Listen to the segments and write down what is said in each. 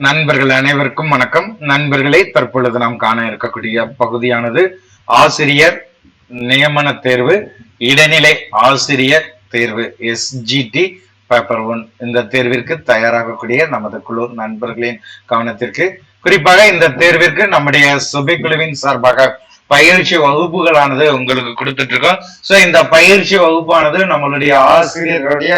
நண்பர்கள் அனைவருக்கும் வணக்கம். நண்பர்களே தற்பொழுது நாம் காண இருக்கக்கூடிய பகுதியானது ஆசிரியர் நியமன தேர்வு இடைநிலை ஆசிரியர் தேர்வு எஸ்ஜிடி பேப்பர் ஒன் இந்த தேர்விற்கு தயாராகக்கூடிய நமது குழு நண்பர்களின் கவனத்திற்கு குறிப்பாக இந்த தேர்விற்கு நம்முடைய சுபைக்குழுவின் சார்பாக பயிற்சி வகுப்புகளானது உங்களுக்கு கொடுத்துட்டு இருக்கோம் சோ இந்த பயிற்சி வகுப்பானது நம்மளுடைய ஆசிரியர்களுடைய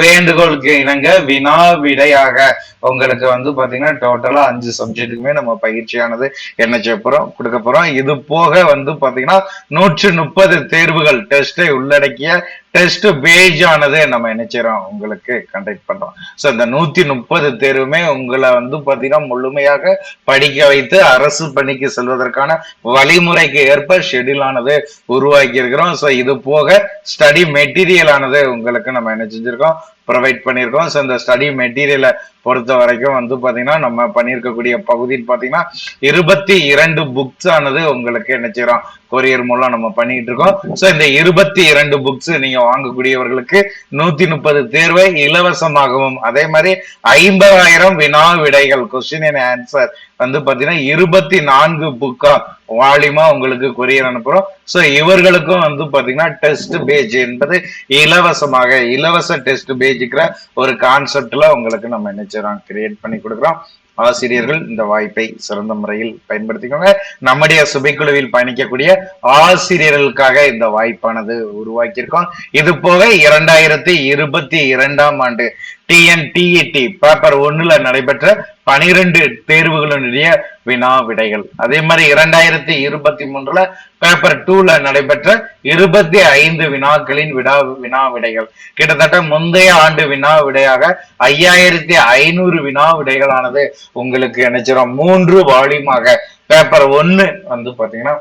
வேண்டுகோளுக்கு இணங்க வினா விடையாக உங்களுக்கு வந்து பாத்தீங்கன்னா டோட்டலா அஞ்சு சப்ஜெக்ட்டுக்குமே நம்ம பயிற்சியானது என்ன செய்ய போறோம்? கொடுக்க போறோம். இது போக வந்து பாத்தீங்கன்னா நூற்று முப்பது தேர்வுகள் டெஸ்டை உள்ளடக்கிய டெஸ்ட் பேஜ் ஆனது நம்ம என்ன உங்களுக்கு கண்டக்ட் பண்றோம். சோ இந்த நூத்தி முப்பது தேர்வுமே உங்களை வந்து பாத்தீங்கன்னா முழுமையாக படிக்க வைத்து அரசு பணிக்கு செல்வதற்கான வழிமுறைக்கு ஏற்ப ஷெடியூல் ஆனது உருவாக்கி இருக்கிறோம் சோ இது போக ஸ்டடி மெட்டீரியல் ஆனது உங்களுக்கு நம்ம என்ன செஞ்சிருக்கோம்? ப்ரொவைட் பண்ணியிருக்கோம். ஸோ இந்த ஸ்டடி மெட்டீரியலை பொறுத்த வரைக்கும் வந்து பாத்தீங்கன்னா நம்ம பண்ணியிருக்கக்கூடிய பகுதின்னு பாத்தீங்கன்னா இருபத்தி இரண்டு புக்ஸ் ஆனது உங்களுக்கு என்ன செய்கிறோம் கொரியர் மூலம் நம்ம பண்ணிட்டு இருக்கோம். ஸோ இந்த இருபத்தி இரண்டு புக்ஸ் நீங்க வாங்கக்கூடியவர்களுக்கு நூத்தி முப்பது தேர்வை இலவசமாகவும் அதே மாதிரி ஐம்பதாயிரம் வினா விடைகள் கொஸ்டின் அண்ட் ஆன்சர் வந்து பாத்தீங்கன்னா இருபத்தி நான்கு புக்கா வாலிமா உங்களுக்கு கொரியர் அனுப்புறோம். சோ இவர்களுக்கும் வந்து பாத்தீங்கன்னா டெஸ்ட் பேஜ் என்பது இலவசமாக இலவச டெஸ்ட் பேஜுக்கிற ஒரு கான்செப்ட்ல உங்களுக்கு நம்ம என்ன செய்றோம் கிரியேட் பண்ணி கொடுக்குறோம். ஆசிரியர்கள் இந்த வாய்ப்பை சிறந்த முறையில் பயன்படுத்திக்கோங்க. நம்முடைய சுபைக்குழுவில் பயணிக்கக்கூடிய ஆசிரியர்களுக்காக இந்த வாய்ப்பானது உருவாக்கியிருக்கோம். இது போக இரண்டாயிரத்தி இருபத்தி இரண்டாம் ஆண்டு டிஎன்டிஇடி பேப்பர் ஒன்னுல நடைபெற்ற பனிரெண்டு தேர்வுகளினுடைய வினா விடைகள் அதே மாதிரி இரண்டாயிரத்தி இருபத்தி மூன்றுல பேப்பர் டூல நடைபெற்ற இருபத்தி ஐந்து வினாக்களின் விடா வினா விடைகள் கிட்டத்தட்ட முந்தைய ஆண்டு வினா விடையாக ஐயாயிரத்தி ஐநூறு வினா விடைகளானது உங்களுக்கு நினைச்சிடும் மூன்று வால்யூமாக பேப்பர் ஒன்னு வந்து பாத்தீங்கன்னா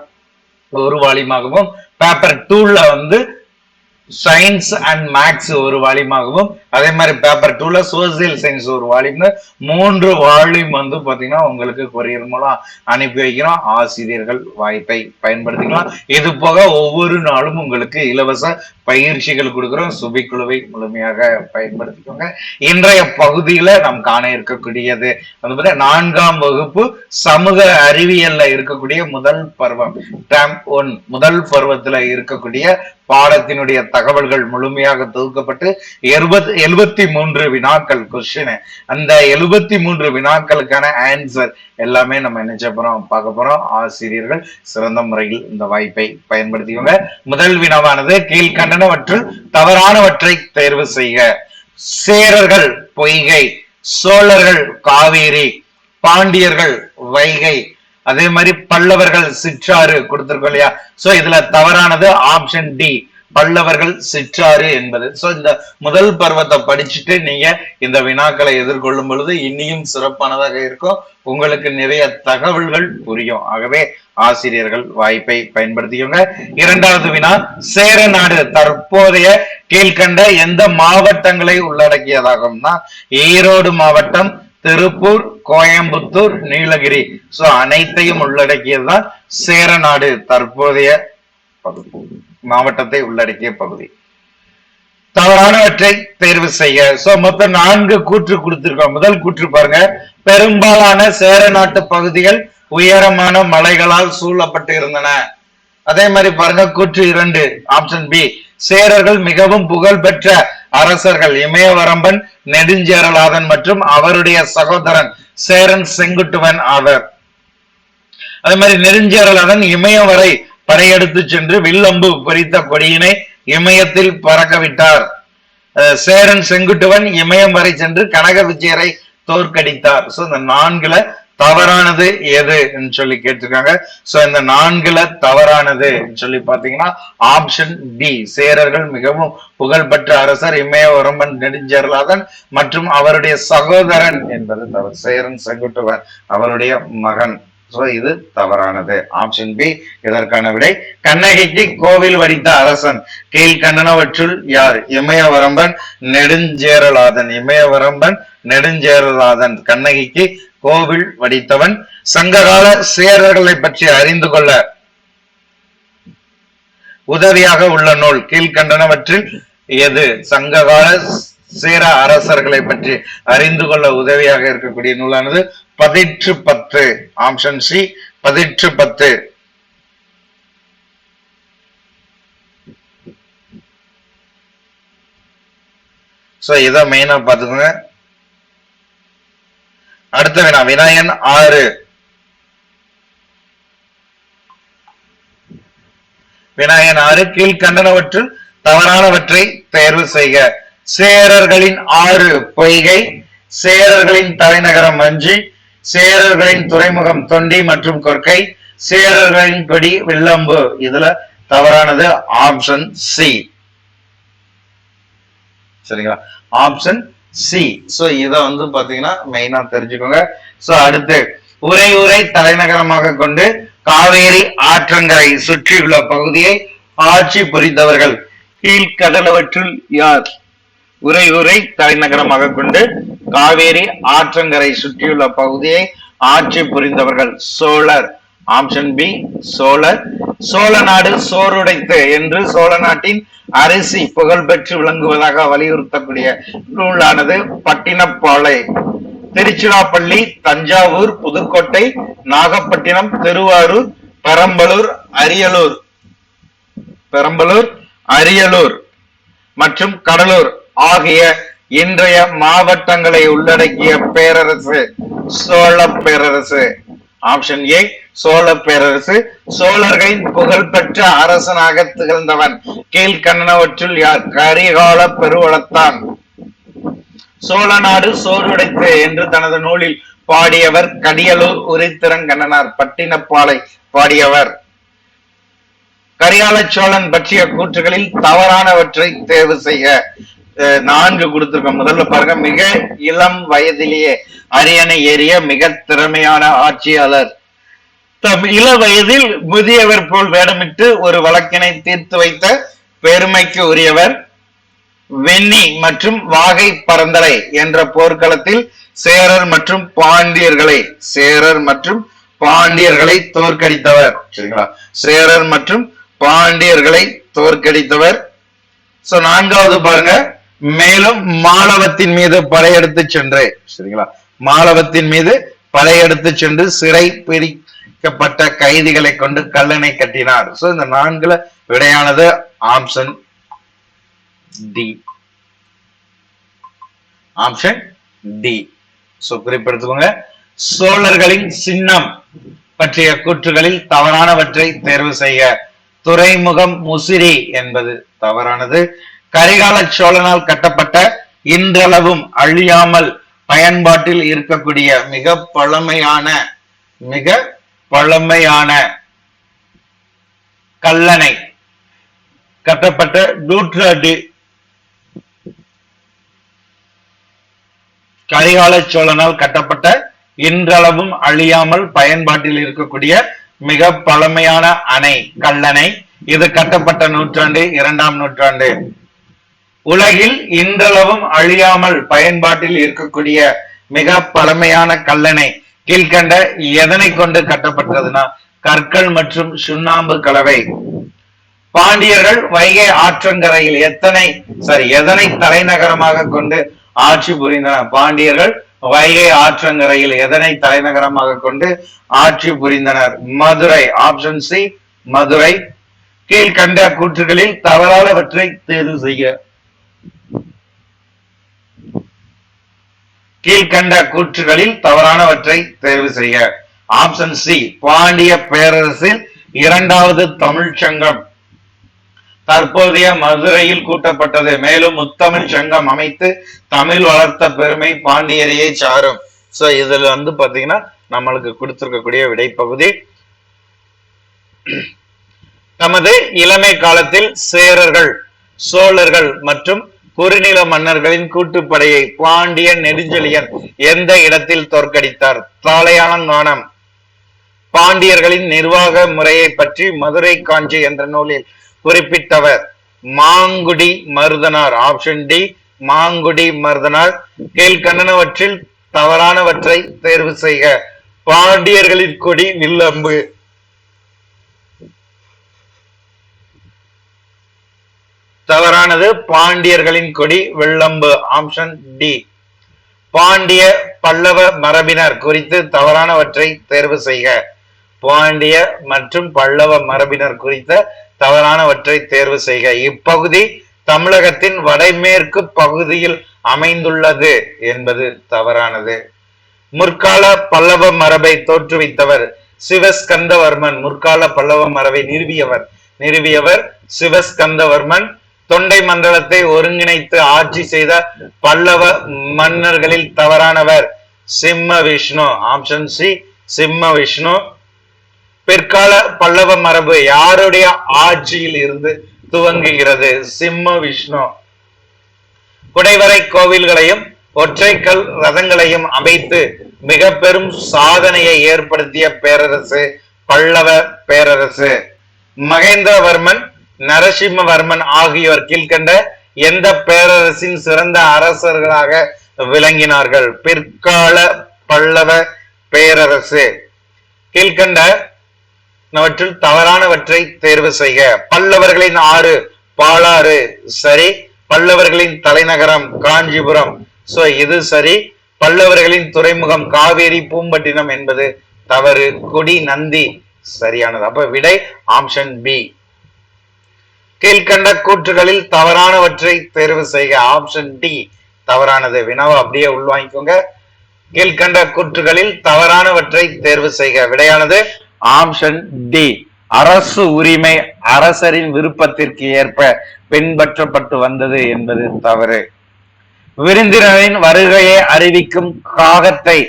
ஒரு வால்யூமாகவும் பேப்பர் டூல வந்து சயின்ஸ் அண்ட் மேக்ஸ் ஒரு வால்யூமாகவும் அதே மாதிரி பேப்பர் டூல சோசியல் சயின்ஸ் ஒரு வால்யூம்னு மூன்று வால்யூம் வந்து பாத்தீங்கன்னா உங்களுக்கு கொரியர் மூலம் அனுப்பி வைக்கிறோம். ஆசிரியர்கள் வாய்ப்பை பயன்படுத்திக்கலாம். இது போக ஒவ்வொரு நாளும் உங்களுக்கு இலவச பயிற்சிகள் கொடுக்கிறோம். சுபிக்குழுவை முழுமையாக பயன்படுத்திக்கோங்க. இன்றைய பகுதியில நாம் காண இருக்கக்கூடியது வந்து பார்த்தீங்கன்னா நான்காம் வகுப்பு சமூக அறிவியல்ல இருக்கக்கூடிய முதல் பருவம். டேம் ஒன் முதல் பருவத்துல இருக்கக்கூடிய பாடத்தினுடைய தகவல்கள் முழுமையாக தொகுக்கப்பட்டு எழுபத்தி எழுபத்தி மூன்று வினாக்கள் கொஸ்டின் அந்த எழுபத்தி மூன்று வினாக்களுக்கான ஆன்சர் எல்லாமே நம்ம என்ன போறோம்? பார்க்க போறோம். ஆசிரியர்கள் சிறந்த முறையில் இந்த வாய்ப்பை பயன்படுத்திக்கோங்க. முதல் வினாவானது கீழ்கண்டனவற்றில் தவறானவற்றை தேர்வு செய்க. சேரர்கள் பொய்கை சோழர்கள் காவேரி பாண்டியர்கள் வைகை அதே மாதிரி பல்லவர்கள் சிற்றாறு கொடுத்திருக்கோம் இல்லையா? சோ இதுல தவறானது ஆப்ஷன் டி பல்லவர்கள் சிற்றாறு என்பது. சோ இந்த முதல் பருவத்தை படிச்சுட்டு நீங்க இந்த வினாக்களை எதிர்கொள்ளும் பொழுது இன்னியும் சிறப்பானதாக இருக்கும். உங்களுக்கு நிறைய தகவல்கள் புரியும். ஆகவே ஆசிரியர்கள் வாய்ப்பை பயன்படுத்திக்கோங்க. இரண்டாவது வினா சேர நாடு தற்போதைய கீழ்கண்ட எந்த மாவட்டங்களை உள்ளடக்கியதாகும்னா ஈரோடு மாவட்டம் திருப்பூர் கோயம்புத்தூர் நீலகிரி. சோ அனைத்தையும் உள்ளடக்கியதுதான் சேரநாடு தற்போதைய பகுதி. மாவட்டத்தை உள்ளடக்கிய பகுதி. தவறானவற்றை தேர்வு செய்ய சோ மொத்தம் நான்கு கூற்று கொடுத்திருக்கோம். முதல் கூற்று பாருங்க. பெரும்பாலான சேர நாட்டு பகுதிகள் உயரமான மலைகளால் சூழப்பட்டு இருந்தன. அதே மாதிரி பாருங்க கூற்று இரண்டு ஆப்ஷன் பி. சேரர்கள் மிகவும் புகழ்பெற்ற அரசர்கள் இமயவரம்பன் நெடுஞ்சேரலாதன் மற்றும் அவருடைய சகோதரன் சேரன் செங்குட்டுவன் ஆவர். அதே மாதிரி நெடுஞ்சேரலாதன் இமயம் வரை படையெடுத்து சென்று வில்லம்பு பொறித்த கொடியினை இமயத்தில் பறக்கவிட்டார் அஹ் சேரன் செங்குட்டுவன் இமயம் வரை சென்று கனக விஜயரை தோற்கடித்தார். சோ இந்த நான்குல தவறானது எது சொல்லி கேட்டிருக்காங்க. சோ இந்த நான்குல தவறானது சொல்லி பாத்தீங்கன்னா ஆப்ஷன் டி சேரர்கள் மிகவும் புகழ்பெற்ற அரசர் இமயவரம்பன் நெடுஞ்சேரலாதன் மற்றும் அவருடைய சகோதரன் என்பது தவறு. சேரன் செங்குட்டுவன் அவருடைய மகன். சோ இது தவறானது. ஆப்ஷன் பி இதற்கான விடை கண்ணகிக்கு கோவில் வடித்த அரசன். கீழ்கண்டனவற்றுள் யார்? இமயவரம்பன் நெடுஞ்சேரலாதன். இமயவரம்பன் நெடுஞ்சேரலாதன். கண்ணகிக்கு கோவில் வடித்தவன் சங்ககால சேரர்களை பற்றி அறிந்து கொள்ள உதவியாக உள்ள நூல் கீழ்கண்டனவற்றில் எது? சங்ககால சேர அரசர்களை பற்றி அறிந்து கொள்ள உதவியாக இருக்கக்கூடிய நூலானது பதிற்று பத்து ஆப்ஷன் சி பதிற்று பத்து. சோ இதை மெயினா பாத்துக்கோங்க அடுத்த வினா வினாயன் ஆறு. வினாயன் ஆறு கீழ்கண்டனவற்றில் தவறானவற்றை தேர்வு செய்க. சேரர்களின் ஆறு பொய்கை சேரர்களின் தலைநகரம் வஞ்சி சேரர்களின் துறைமுகம் தொண்டி மற்றும் கொற்கை சேரர்களின் கொடி வில்லம்பு. இதுல தவறானது ஆப்ஷன் சி சரிங்களா? ஆப்ஷன் சி சோ இத வந்து பாத்தீங்கன்னா மெயினா தெரிஞ்சுக்கோங்க. சோ அடுத்து உரை உரை தலைநகரமாக கொண்டு காவேரி ஆற்றங்கரை சுற்றியுள்ள பகுதியை ஆட்சி புரிந்தவர்கள் கீழ்கடலவற்றுள் யார்? உரை உரை தலைநகரமாக கொண்டு காவேரி ஆற்றங்கரை சுற்றியுள்ள பகுதியை ஆட்சி புரிந்தவர்கள் சோழர். ஆப்ஷன் பி சோழர். சோழ நாடு சோறுடைத்து என்று சோழ நாட்டின் அரிசி புகழ்பெற்று விளங்குவதாக வலியுறுத்தக்கூடிய நூலானது பட்டினப்பாலை. திருச்சிராப்பள்ளி தஞ்சாவூர் புதுக்கோட்டை நாகப்பட்டினம் திருவாரூர் பெரம்பலூர் அரியலூர். பெரம்பலூர் அரியலூர் மற்றும் கடலூர் ஆகிய இன்றைய மாவட்டங்களை உள்ளடக்கிய பேரரசு சோழ பேரரசு. ஆப்ஷன் ஏ சோழ பேரரசு. சோழர்களின் புகழ்பெற்ற அரசனாக திகழ்ந்தவன். கீழ்கண்ணனவற்றுள் யார்? கரிகால பெருவளத்தான். சோழ நாடு சோறுடைத்து என்று தனது நூலில் பாடியவர் கடியலூர் உரித்திரங்கண்ணனார் பட்டினப்பாலை பாடியவர். கரிகால சோழன் பற்றிய கூற்றுகளில் தவறானவற்றை தேர்வு செய்ய நான்கு கொடுத்திருக்கோம். முதல்ல பாருங்க மிக இளம் வயதிலேயே அரியணை ஏறிய மிக திறமையான ஆட்சியாளர். தம் இள வயதில் முதியவர் போல் வேடமிட்டு ஒரு வழக்கினை தீர்த்து வைத்த பெருமைக்கு உரியவர் வெண்ணி மற்றும் வாகை பரந்தரை என்ற போர்க்களத்தில் சேரர் மற்றும் பாண்டியர்களை சேரர் மற்றும் பாண்டியர்களை தோற்கடித்தவர். சரிங்களா? சேரர் மற்றும் பாண்டியர்களை தோற்கடித்தவர். சோ நான்காவது பாருங்க மேலும் மாணவத்தின் மீது படையெடுத்து சென்று சரிங்களா? மாலவத்தின் மீது படையெடுத்து சென்று சிறை பிடிக்கப்பட்ட கைதிகளை கொண்டு கல்லணை கட்டினார். சோ இந்த நான்குல விடையானது option D option D so குறிப்பெடுத்துக்கோங்க. சோழர்களின் சின்னம் பற்றிய கூற்றுகளில் தவறானவற்றை தேர்வு செய்ய துறைமுகம் முசிறி என்பது தவறானது. கரிகால சோழனால் கட்டப்பட்ட இன்றளவும் அழியாமல் பயன்பாட்டில் இருக்கக்கூடிய மிக பழமையான மிக பழமையான கல்லணை. கட்டப்பட்ட நூற்றாண்டு கரிகால சோழனால் கட்டப்பட்ட இன்றளவும் அழியாமல் பயன்பாட்டில் இருக்கக்கூடிய மிக பழமையான அணை கல்லணை. இது கட்டப்பட்ட நூற்றாண்டு இரண்டாம் நூற்றாண்டு. உலகில் இன்றளவும் அழியாமல் பயன்பாட்டில் இருக்கக்கூடிய மிக பழமையான கல்லணை கீழ்கண்ட எதனை கொண்டு கட்டப்பட்டதுன்னா கற்கள் மற்றும் சுண்ணாம்பு கலவை. பாண்டியர்கள் வைகை ஆற்றங்கரையில் எத்தனை சாரி எதனை தலைநகரமாக கொண்டு ஆட்சி புரிந்தனர்? பாண்டியர்கள் வைகை ஆற்றங்கரையில் எதனை தலைநகரமாக கொண்டு ஆட்சி புரிந்தனர்? Madurai option C Madurai. கீழ்கண்ட கூற்றுகளில் தவறானவற்றை தேர்வு செய்ய கீழ்கண்ட கூற்றுகளில் தவறானவற்றை தேர்வு செய்ய ஆப்ஷன் சி பாண்டிய பேரரசில் இரண்டாவது தமிழ் சங்கம். தற்போதைய மதுரையில் கூட்டப்பட்டது. மேலும் முத்தமிழ் சங்கம் அமைத்து தமிழ் வளர்த்த பெருமை பாண்டியரையே சாரும். சோ இதுல வந்து பாத்தீங்கன்னா நம்மளுக்கு கொடுத்திருக்கக்கூடிய விடைப்பகுதி. தமது இளமை காலத்தில் சேரர்கள் சோழர்கள் மற்றும் குறுநில மன்னர்களின் கூட்டுப்படையை பாண்டியன் நெடுஞ்செழியன் எந்த இடத்தில் தோற்கடித்தார்? தாளையாளங்கானம் பாண்டியர்களின் நிர்வாக முறையை பற்றி மதுரை காஞ்சி என்ற நூலில் குறிப்பிட்டவர் Mangudi Marudhanar. Option D Mangudi Marudhanar. கீழ்கண்டனவற்றில் தவறானவற்றை தேர்வு செய்க. பாண்டியர்களின் கொடி நில்லம்பு தவறானது. பாண்டியர்களின் கொடி வெள்ளம்பு. ஆப்ஷன் டி பாண்டிய பல்லவ மரபினர் குறித்து தவறானவற்றை தேர்வு செய்க. பாண்டிய மற்றும் பல்லவ மரபினர் குறித்த தவறானவற்றை தேர்வு செய்க. இப்பகுதி தமிழகத்தின் வடமேற்கு பகுதியில் அமைந்துள்ளது என்பது தவறானது. முற்கால பல்லவ மரபை தோற்றுவித்தவர் சிவஸ்கந்தவர்மன். முற்கால பல்லவ மரபை நிறுவியவர். நிறுவியவர் சிவஸ்கந்தவர்மன். தொண்டை மண்டலத்தை ஒருங்கிணைத்து ஆட்சி செய்த பல்லவ மன்னர்களில் தவறானவர் சிம்ம விஷ்ணு. ஆப்ஷன் சி சிம்ம விஷ்ணு. பிற்கால பல்லவ மரபு யாருடைய ஆட்சியில் இருந்து துவங்குகிறது? சிம்ம விஷ்ணு. குடைவரை கோவில்களையும் ஒற்றைக்கல் ரதங்களையும் அமைத்து மிக பெரும் சாதனையை ஏற்படுத்திய பேரரசு பல்லவ பேரரசு. மகேந்திரவர்மன் நரசிம்மவர்மன் ஆகியோர் கீழ்கண்ட எந்த பேரரசின் சிறந்த அரசர்களாக விளங்கினார்கள்? பிற்கால பல்லவ பேரரசு. கீழ்கண்ட அவற்றில் தவறானவற்றை தேர்வு செய்க. பல்லவர்களின் ஆறு பாலாறு சரி. பல்லவர்களின் தலைநகரம் காஞ்சிபுரம். சோ இது சரி. பல்லவர்களின் துறைமுகம் காவேரி பூம்பட்டினம் என்பது தவறு. கொடி நந்தி சரியானது. அப்ப விடை ஆப்ஷன் பி. கீழ்கண்ட கூற்றுகளில் தவறானவற்றை தேர்வு செய்க. ஆப்ஷன் டி தவறானது. வினாவை அப்படியே உள்வாங்கிக்கோங்க. கீழ்கண்ட கூற்றுகளில் தவறானவற்றை தேர்வு செய்க. விடையானது ஆப்ஷன் டி அரசு உரிமை அரசரின் விருப்பத்திற்கு ஏற்ப பின்பற்றப்பட்டு வந்தது என்பது தவறு. விருந்தினரின் வருகையை அறிவிக்கும் காகத்தை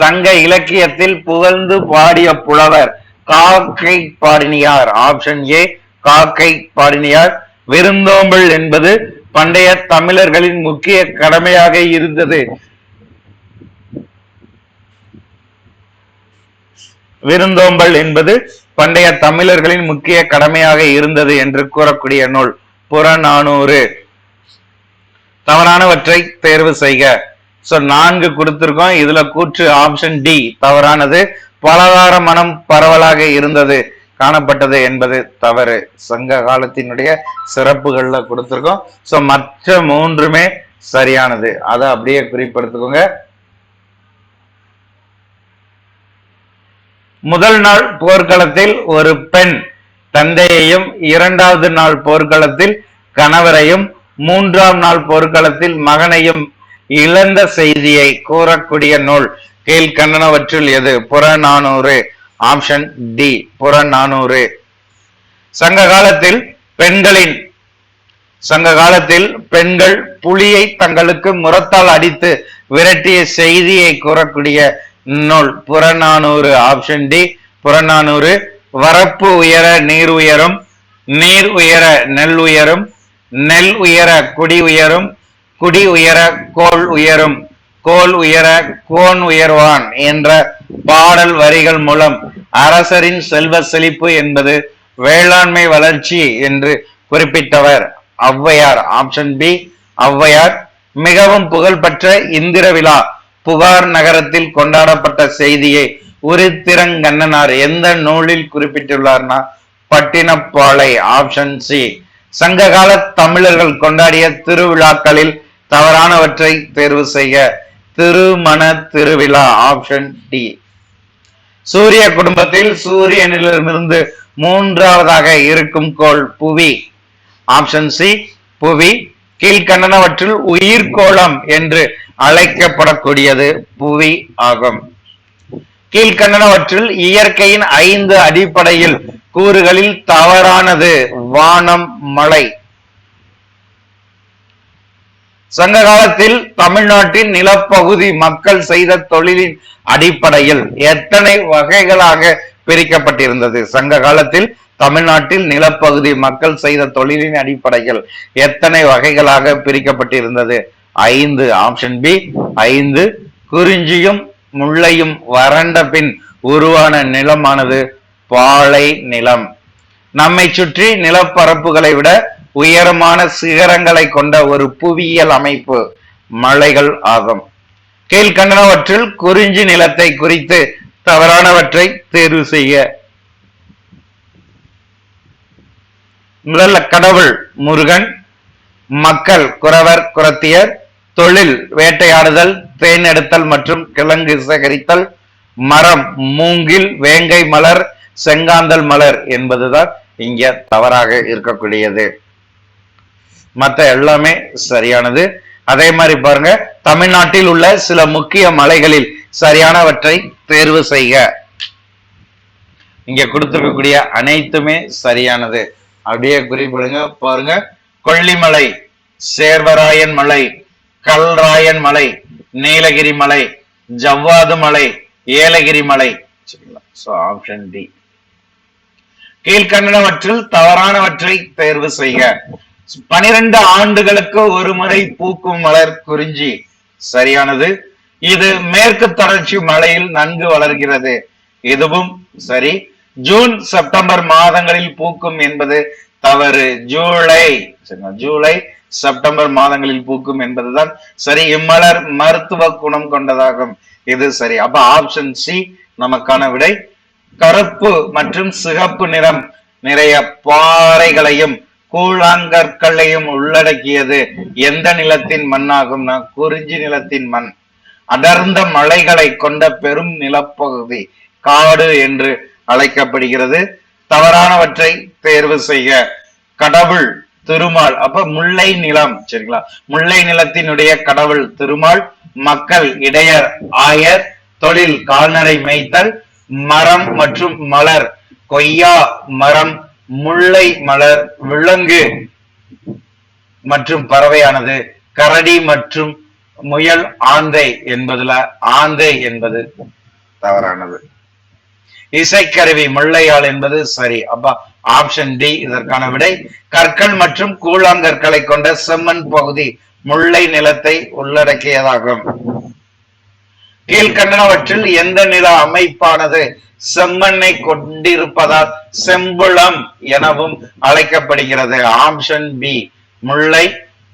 சங்க இலக்கியத்தில் புகழ்ந்து பாடிய புலவர் காக்கை பாடினியார். ஆப்ஷன் ஏ காக்கை பாடினியார் விருந்தோம்பல் என்பது பண்டைய தமிழர்களின் முக்கிய கடமையாக இருந்தது. விருந்தோம்பல் என்பது பண்டைய தமிழர்களின் முக்கிய கடமையாக இருந்தது என்று கூறக்கூடிய நூல். புறநானூறு. தவறானவற்றை தேர்வு செய்க. சோ நான்கு கொடுத்திருக்கோம். இதுல கூற்று ஆப்ஷன் டி தவறானது. பலகார மனம் பரவலாக இருந்தது. காணப்பட்டது என்பது தவறு. சங்க காலத்தினுடைய சிறப்புகள்ல கொடுத்திருக்கோம். சோ மற்ற மூன்றுமே சரியானது. அதை அப்படியே குறிப்பிடுத்துக்கோங்க. முதல் நாள் போர்க்களத்தில் ஒரு பெண் தந்தையையும் இரண்டாவது நாள் போர்க்களத்தில் கணவரையும் மூன்றாம் நாள் போர்க்களத்தில் மகனையும் இழந்த செய்தியை கூறக்கூடிய நூல். கீழ்கண்டனவற்றில் எது? புறநானூறு. Option D Purananuru. சங்க காலத்தில் பெண்களின் சங்க காலத்தில் பெண்கள் புலியை தங்களுக்கு முரத்தால் அடித்து விரட்டிய செய்தியை கூறக்கூடிய நூல் புறநானூறு. Option D Purananuru. வரப்பு உயர நீர் உயரும் நீர் உயர நெல் உயரும் நெல் உயர குடி உயரும் குடி உயர கோல் உயரும். கோல் உயர கோன் உயர்வான் என்ற பாடல் வரிகள் மூலம் அரசரின் செல்வ செழிப்பு என்பது வேளாண்மை வளர்ச்சி என்று குறிப்பிட்டவர் ஔவையார். Option B Avvaiyar. மிகவும் புகழ்பெற்ற இந்திர விழா புகார் நகரத்தில் கொண்டாடப்பட்ட செய்தியை உருத்திரங்கண்ணனார் எந்த நூலில் குறிப்பிட்டுள்ளார்னா பட்டினப்பாளை ஆப்ஷன் சி. சங்ககால தமிழர்கள் கொண்டாடிய திருவிழாக்களில் தவறானவற்றை தேர்வு செய்ய திருமண திருவிழா ஆப்ஷன் டி சூரிய குடும்பத்தில் சூரியனிலிருந்து மூன்றாவதாக இருக்கும் கோள் புவி. ஆப்ஷன் சி புவி. கீழ்கண்டனவற்றில் உயிர்கோளம் என்று அழைக்கப்படக்கூடியது புவி ஆகும். கீழ்கண்டனவற்றில் இயற்கையின் ஐந்து அடிப்படையில் கூறுகளில் தவறானது வானம் மழை. சங்க காலத்தில் தமிழ்நாட்டின் நிலப்பகுதி மக்கள் செய்த தொழிலின் அடிப்படையில் எத்தனை வகைகளாக பிரிக்கப்பட்டிருந்தது? சங்க காலத்தில் தமிழ்நாட்டில் நிலப்பகுதி மக்கள் செய்த தொழிலின் அடிப்படையில் எத்தனை வகைகளாக பிரிக்கப்பட்டிருந்தது? ஐந்து ஆப்ஷன் பி ஐந்து. குறிஞ்சியும் முல்லையும் வறண்ட பின் உருவான நிலமானது பாலை நிலம். நம்மை சுற்றி நிலப்பரப்புகளை விட உயரமான சிகரங்களை கொண்ட ஒரு புவியியல் அமைப்பு மலைகள் ஆகும். கீழ்கண்டனவற்றில் குறிஞ்சி நிலத்தை குறித்து தவறானவற்றை தேர்வு செய்ய முதல்ல கடவுள் முருகன். மக்கள் குறவர் குரத்தியர் தொழில் வேட்டையாடுதல் தேனெடுத்தல் மற்றும் கிழங்கு சேகரித்தல். மரம் மூங்கில் வேங்கை மலர் செங்காந்தல் மலர் என்பதுதான் இங்க தவறாக இருக்கக்கூடியது. மற்ற எல்லாமே சரியானது. அதே மாதிரி பாருங்க தமிழ்நாட்டில் உள்ள சில முக்கிய மலைகளில் சரியானவற்றை தேர்வு செய்க. இங்க கொடுத்துருக்கக்கூடிய அனைத்துமே சரியானது. அப்படியே குறிப்பிடுங்க பாருங்க. கொல்லிமலை சேர்வராயன் மலை கல்ராயன் மலை நீலகிரி மலை ஜவ்வாது மலை ஏலகிரி மலை. ஆப்ஷன் டி கீழ்கண்டனவற்றில் தவறானவற்றை தேர்வு செய்க. பனிரெண்டு ஆண்டுகளுக்கு ஒரு முறை பூக்கும் மலர் குறிஞ்சி. சரியானது? இது மேற்கு தொடர்ச்சி மலையில் நன்கு வளர்கிறது. இதுவும் சரி. ஜூன் செப்டம்பர் மாதங்களில் பூக்கும் என்பது தவறு. ஜூலை ஜூலை செப்டம்பர் மாதங்களில் பூக்கும் என்பதுதான் சரி. இம்மலர் மருத்துவ குணம் கொண்டதாகும். இது சரி. அப்ப ஆப்ஷன் சி நமக்கான விடை கருப்பு மற்றும் சிகப்பு நிறம் நிறைய பாறைகளையும் கூழாங்கற்களையும் உள்ளடக்கியது. எந்த நிலத்தின் மண்ணாகும்னா குறிஞ்சி நிலத்தின் மண். அடர்ந்த மலைகளை கொண்ட பெரும் நிலப்பகுதி காடு என்று அழைக்கப்படுகிறது. தவறானவற்றை தேர்வு செய்ய கடவுள் திருமால் அப்ப முல்லை நிலம் சரிங்களா? முல்லை நிலத்தினுடைய கடவுள் திருமால் மக்கள் இடையர் ஆயர் தொழில் கால்நடை மேய்த்தல் மரம் மற்றும் மலர் கொய்யா மரம் முல்லை மலர் விலங்கு மற்றும் பறவையானது கரடி மற்றும் முயல் ஆந்தை என்பதுல ஆந்தை என்பது தவறானது. இசைக்கருவி முல்லையாள் என்பது சரி. அப்ப ஆப்ஷன் டி இதற்கான விடை கற்கள் மற்றும் கூழாங்கற்களை கொண்ட செம்மண் பகுதி முல்லை நிலத்தை உள்ளடக்கியதாகும். கீழ்கண்டனவற்றில் எந்த நில அமைப்பானது செம்மண்ணை கொண்டிருப்பதால் செம்புளம் எனவும் அழைக்கப்படுகிறது. ஆப்ஷன் பி முல்லை.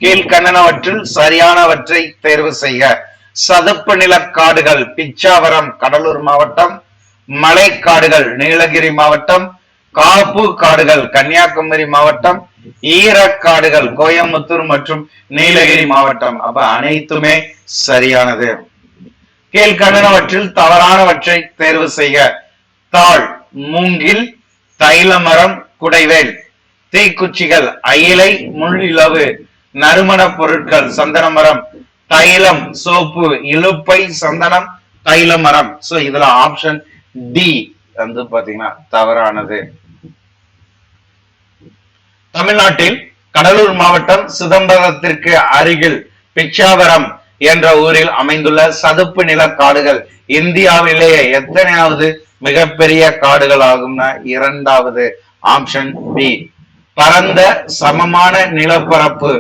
கீழ்கண்ணனவற்றில் சரியானவற்றை தேர்வு செய்க. சதுப்பு நில காடுகள் பிச்சாவரம் கடலூர் மாவட்டம். மலைக்காடுகள் நீலகிரி மாவட்டம். காப்பு காடுகள் கன்னியாகுமரி மாவட்டம். ஈரக்காடுகள் கோயம்புத்தூர் மற்றும் நீலகிரி மாவட்டம். அப்ப அனைத்துமே சரியானது. கீழ்கண்டனவற்றில் தவறானவற்றை தேர்வு செய்ய தாள் மூங்கில் தைலமரம் குடைவேல் தீக்குச்சிகள் அயிலை முள்ளிலவு நறுமணப் பொருட்கள் சந்தனமரம் தைலம் சோப்பு இழுப்பை சந்தனம் தைலமரம். சோ இதுல ஆப்ஷன் டி வந்து பாத்தீங்கன்னா தவறானது. தமிழ்நாட்டில் கடலூர் மாவட்டம் சிதம்பரத்திற்கு அருகில் பிச்சாவரம் என்ற ஊரில் அமைந்துள்ள சதுப்பு நில காடுகள் இந்தியாவிலேயே எத்தனையாவது மிகப்பெரிய காடுகள் ஆகும்னா இரண்டாவது ஆப்ஷன் பி பரந்த சமமான நிலப்பரப்பு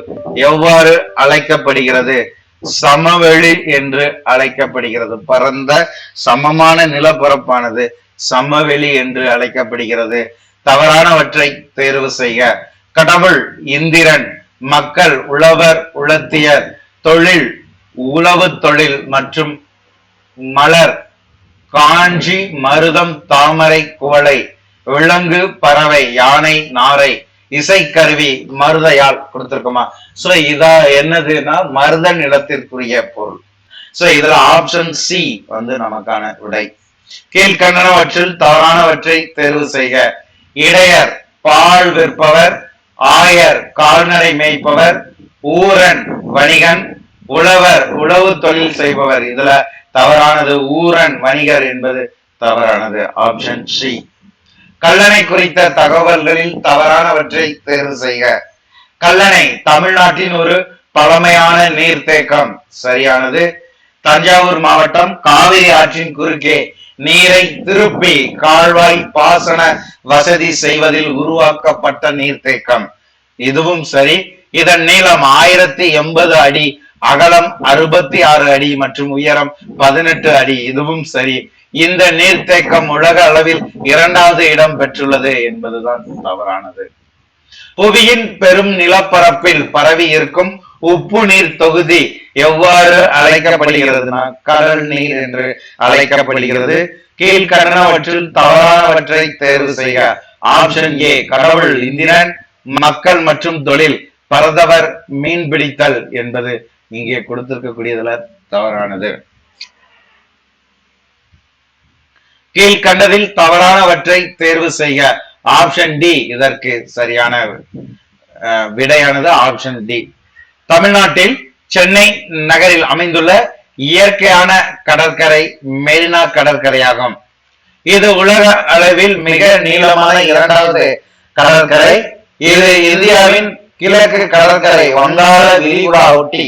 எவ்வாறு அழைக்கப்படுகிறது? சமவெளி என்று அழைக்கப்படுகிறது. பரந்த சமமான நிலப்பரப்பானது சமவெளி என்று அழைக்கப்படுகிறது. தவறானவற்றை தேர்வு செய்க. கடவுள் இந்திரன் மக்கள் உழவர் உழத்தியர் தொழில் உழவு தொழில் மற்றும் மலர் காஞ்சி மருதம் தாமரை குவளை விலங்கு பறவை யானை நாரை இசைக்கருவி மருதையால் கொடுத்திருக்கோமா? சோ இதா என்னதுன்னா மருத நிலத்திற்குரிய பொருள். சோ இதுல ஆப்ஷன் சி வந்து நமக்கான விடை. கீழ்கண்டனவற்றில் தவறானவற்றை தேர்வு செய்க. இடையர் பால் விற்பவர் ஆயர் கால்நடை மேய்ப்பவர் ஊரன் வணிகன் உழவர் உழவு தொழில் செய்பவர். இதுல தவறானது ஊரன் வணிகர் என்பது தவறானது. ஆப்ஷன் சி கல்லணை குறித்த தகவல்களில் தவறானவற்றை தேர்வு செய்க. கல்லணை தமிழ்நாட்டின் ஒரு பழமையான நீர்த்தேக்கம். சரியானது. தஞ்சாவூர் மாவட்டம் காவிரி ஆற்றின் குறுக்கே நீரை திருப்பி கால்வாய் பாசன வசதி செய்வதில் உருவாக்கப்பட்ட நீர்த்தேக்கம். இதுவும் சரி. இதன் நீளம் ஆயிரத்தி எண்பது அடி. அகலம் அறுபத்தி ஆறு அடி மற்றும் உயரம் பதினெட்டு அடி. இதுவும் சரி. இந்த நீர்த்தேக்கம் உலக அளவில் இரண்டாவது இடம் பெற்றுள்ளது என்பதுதான் தவறானது. புவியின் பெரும் நிலப்பரப்பில் பரவி இருக்கும் உப்பு நீர் தொகுதி எவ்வாறு அழைக்கப்படுகிறதுனா கடல் நீர் என்று அழைக்கப்படுகிறது. கீழ்கண்டனவற்றில் தவறானவற்றை தேர்வு செய்க. ஆப்ஷன் ஏ கடவுள் இந்திரன் மக்கள் மற்றும் தொழில் பரதவர் மீன் பிடித்தல் என்பது இங்கே கொடுத்திருக்கக்கூடியதுல தவறானது. கீழ்கண்டதில் தவறானவற்றை தேர்வு செய்க. ஆப்ஷன் டி இதற்கு சரியான விடையானது ஆப்ஷன் டி தமிழ்நாட்டில் சென்னை நகரில் அமைந்துள்ள இயற்கையான கடற்கரை மெரினா கடற்கரையாகும். இது உலக அளவில் மிக நீளமான இரண்டாவது கடற்கரை. இது இந்தியாவின் கிழக்கு கடற்கரை வங்காள விரிகுடா ஒட்டி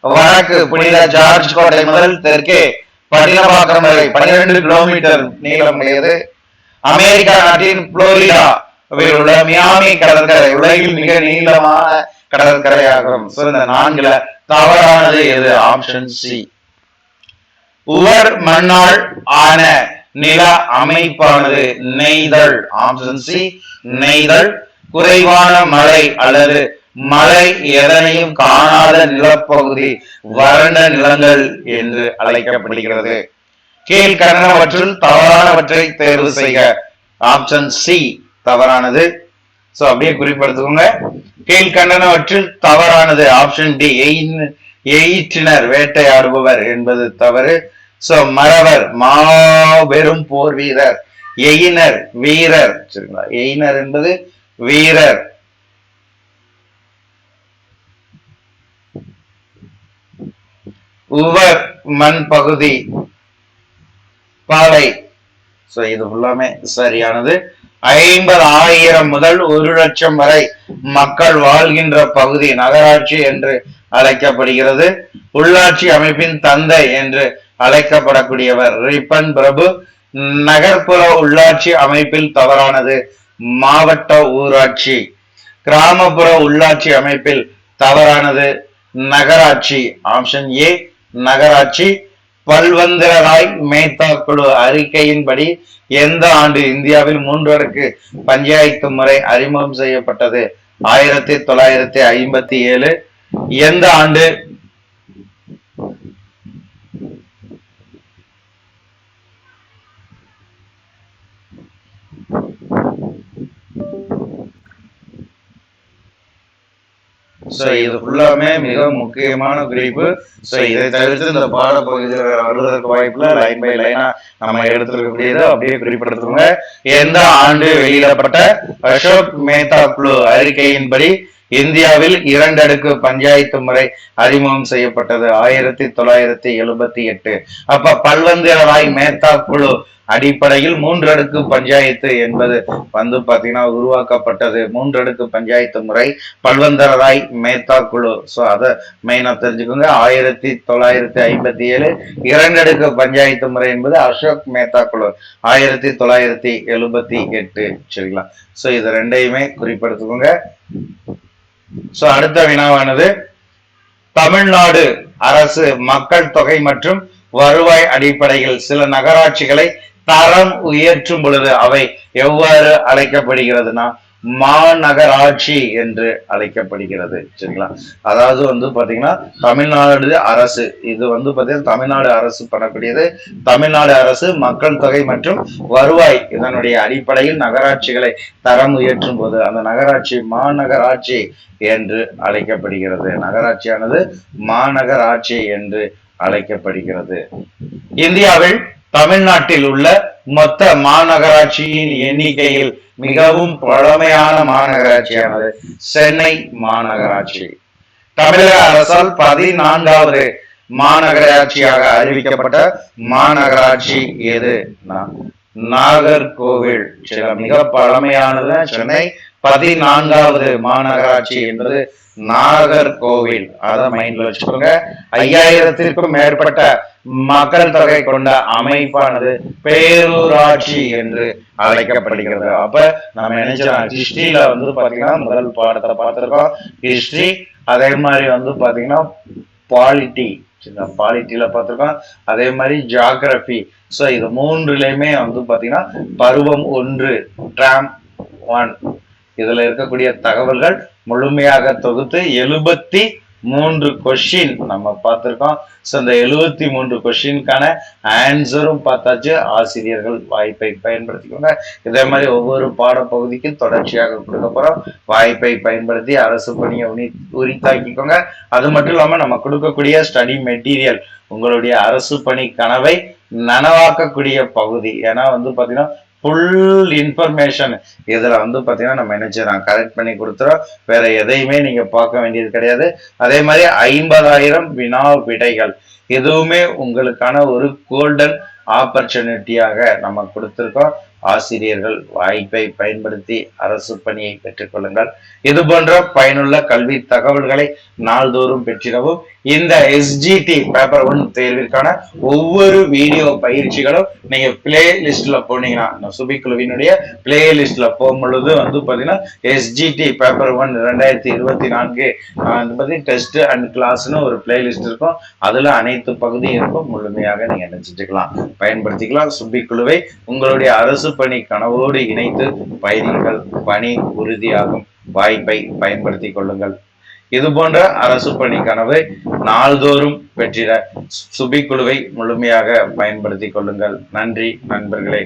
வடக்கு புனித ஜார்ஜ் கோட்டை முதல் தெற்கே பட்டினப்பாக்கம் வரை பன்னிரண்டு கிலோமீட்டர் நீளம் உடையது. அமெரிக்கா நாட்டின் புளோரிடா. உள்ள மியாமி கடற்கரை. உலகில் மிக நீளமான கடற்கரையாகும் So, இந்த நான்குல தவறானது எது? ஆப்ஷன் சி உவர் மண்ணால் ஆன நில அமைப்பானது நெய்தல். ஆப்ஷன் சி நெய்தல். குறைவான மழை அல்லது மலை எதனையும் காணாத நிலப்பகுதி வறண்ட நிலங்கள் என்று அழைக்கப்படுகிறது. கீழ்கண்டனவற்றுள் தவறானவற்றை தேர்வு செய்க. ஆப்ஷன் சி தவறானது. சோ அப்படியே குறிப்பிடுத்துக்கோங்க. கீழ்கண்டனவற்றில் தவறானது. ஆப்ஷன் டி எயிற்றினர் வேட்டையாடுபவர் என்பது தவறு. சோ மறவர் மாபெரும் போர் வீரர். எயினர் வீரர். சரிங்களா? எயினர் என்பது வீரர். உவர் மண் பகுதி பாலை. சோ இது ஃபுல்லாமே சரியானது. ஐம்பது ஆயிரம் முதல் ஒரு லட்சம் வரை மக்கள் வாழ்கின்ற பகுதி நகராட்சி என்று அழைக்கப்படுகிறது. உள்ளாட்சி அமைப்பின் தந்தை என்று அழைக்கப்படக்கூடியவர் ரிப்பன் பிரபு. நகர்ப்புற உள்ளாட்சி அமைப்பில் தவறானது மாவட்ட ஊராட்சி. கிராமப்புற உள்ளாட்சி அமைப்பில் தவறானது நகராட்சி. ஆப்ஷன் ஏ நகராட்சி பல்வந்தராய் மேத்தா குழு அறிக்கையின்படி எந்த ஆண்டு இந்தியாவில் மூன்று அடுக்கு பஞ்சாயத்து முறை அறிமுகம் செய்யப்பட்டது? ஆயிரத்தி தொள்ளாயிரத்தி ஐம்பத்தி ஏழு. எந்த ஆண்டு சோ இது ஃபுல்லாமே மிக முக்கியமான குறிப்பு. ஸோ இதை தவிர்த்து இந்த பாடப்பகுதியில் வருவதற்கு வாய்ப்புல லைன் பை லைனாக நம்ம எடுத்துருக்கக்கூடியது அப்படியே குறிப்பிடுத்துங்க எந்த ஆண்டு வெளியிடப்பட்ட அசோக் மேத்தா குழு அறிக்கையின்படி இந்தியாவில் இரண்டடுக்கு பஞ்சாயத்து முறை அறிமுகம் செய்யப்பட்டது. ஆயிரத்தி தொள்ளாயிரத்தி எழுபத்தி எட்டு. அப்ப பல்வந்திராய் மேத்தா குழு அடிப்படையில் மூன்றடுக்கு பஞ்சாயத்து என்பது வந்து பாத்தீங்கன்னா உருவாக்கப்பட்டது. மூன்றடுக்கு பஞ்சாயத்து முறை பல்வந்தராய் மேத்தா குழு. ஸோ அதை மெயினாக தெரிஞ்சுக்கோங்க. ஆயிரத்தி தொள்ளாயிரத்தி ஐம்பத்தி ஏழு இரண்டடுக்கு பஞ்சாயத்து முறை என்பது அசோக் மேத்தா குழு. ஆயிரத்தி தொள்ளாயிரத்தி எழுபத்தி எட்டு. சரிங்களா? சோ இது ரெண்டையுமே குறிப்பிடுத்துக்கோங்க. சோ அடுத்த வினாவானது தமிழ்நாடு அரசு மக்கள் தொகை மற்றும் வருவாய் அடிப்படையில் சில நகராட்சிகளை தரம் உயர்த்தும் பொழுது அவை எவ்வாறு அழைக்கப்படுகிறதுனா மாநகராட்சி என்று அழைக்கப்படுகிறது சரிங்களா? அதாவது வந்து பாத்தீங்கன்னா தமிழ்நாடு அரசு. இது வந்து பாத்தீங்கன்னா தமிழ்நாடு அரசு பண்ணக்கூடியது. தமிழ்நாடு அரசு மக்கள் தொகை மற்றும் வருவாய் இதனுடைய அடிப்படையில் நகராட்சிகளை தரம் உயர்த்தும் போது அந்த நகராட்சி மாநகராட்சி என்று அழைக்கப்படுகிறது. நகராட்சியானது மாநகராட்சி என்று அழைக்கப்படுகிறது. இந்தியாவில் தமிழ்நாட்டில் உள்ள மொத்த மாநகராட்சியின் எண்ணிக்கையில் மிகவும் பழமையான மாநகராட்சியானது சென்னை மாநகராட்சி. தமிழக அரசால் பதினான்காவது மாநகராட்சியாக அறிவிக்கப்பட்ட மாநகராட்சி எது? நாகர்கோவில். சில மிக பழமையானது சென்னை பதினான்காவது மாநகராட்சி என்பது நாகர்கோவில் அதை மைண்ட்ல வச்சுக்கோங்க. ஐயாயிரத்திற்கும் மேற்பட்ட மக்கள் தொகை கொண்ட அமைப்பானது பேரூராட்சி என்று அழைக்கப்படுகிறது. அப்ப நம்ம நினைச்சோம் ஹிஸ்டரியில வந்து பாத்தீங்கன்னா முதல் பாடத்தை பார்த்திருக்கோம். ஹிஸ்டரி அதே மாதிரி வந்து பாத்தீங்கன்னா பாலிட்டி. பாலிட்டியில பார்த்திருக்கோம். அதே மாதிரி ஜியாகிரபி. சோ இது மூன்றுலயுமே வந்து பாத்தீங்கன்னா பருவம் ஒன்று ட்ராம் ஒன் இதுல இருக்கக்கூடிய தகவல்கள் முழுமையாக தொகுத்து எழுபத்தி மூன்று கொஷின் நம்ம பார்த்திருக்கோம். ஸோ இந்த எழுபத்தி மூன்று கொஷினுக்கான ஆன்சரும் பார்த்தாச்சு. ஆசிரியர்கள் வாய்ப்பை பயன்படுத்திக்கோங்க. இதே மாதிரி ஒவ்வொரு பாடப்பகுதிக்கும் தொடர்ச்சியாக கொடுக்க போகிறோம் வாய்ப்பை பயன்படுத்தி அரசு பணியை உனி உரித்தாக்கிக்கோங்க. அது மட்டும் இல்லாமல் நம்ம கொடுக்கக்கூடிய ஸ்டடி மெட்டீரியல் உங்களுடைய அரசு பணி கனவை நனவாக்கக்கூடிய பகுதி. ஏன்னா வந்து பார்த்தீங்கன்னா ஃபுல் இன்ஃபர்மேஷன் இதுல வந்து பாத்தீங்கன்னா நம்ம என்ன செய்யறோம்? கரெக்ட் பண்ணி கொடுத்துறோம். வேற எதையுமே நீங்க பார்க்க வேண்டியது கிடையாது. அதே மாதிரி ஐம்பதாயிரம் வினா விடைகள். எதுவுமே உங்களுக்கான ஒரு கோல்டன் ஆப்பர்ச்சுனிட்டியாக நம்ம கொடுத்துருக்கோம். ஆசிரியர்கள் வாய்ப்பை பயன்படுத்தி அரசு பணியை பெற்றுக்கொள்ளுங்கள் இது போன்ற பயனுள்ள கல்வி தகவல்களை நாள்தோறும் பெற்றிடவும் இந்த எஸ்ஜிடி பேப்பர் ஒன் தேர்விற்கான ஒவ்வொரு வீடியோ பயிற்சிகளும் நீங்க பிளேலிஸ்ட்ல போனீங்கன்னா சுபி குழுவினுடைய பிளேலிஸ்ட்ல போகும் பொழுது வந்து பாத்தீங்கன்னா எஸ்ஜிடி பேப்பர் ஒன் ரெண்டாயிரத்தி இருபத்தி நான்கு டெஸ்ட் அண்ட் கிளாஸ்னு ஒரு பிளேலிஸ்ட் இருக்கும். அதுல அனைத்து பகுதியும் இருக்கும். முழுமையாக நீங்க நினைச்சிட்டுக்கலாம். பயன்படுத்திக்கலாம். சுபி குழுவை உங்களுடைய அரசு பணி கனவோடு இணைத்து பயணிகள் பணி உறுதியாகும். வாய்ப்பை பயன்படுத்திக் கொள்ளுங்கள். இது போன்ற அரசு பணி கனவை நாள்தோறும் பெற்றிட சுபி குழுவை முழுமையாக பயன்படுத்திக் கொள்ளுங்கள். நன்றி நண்பர்களே.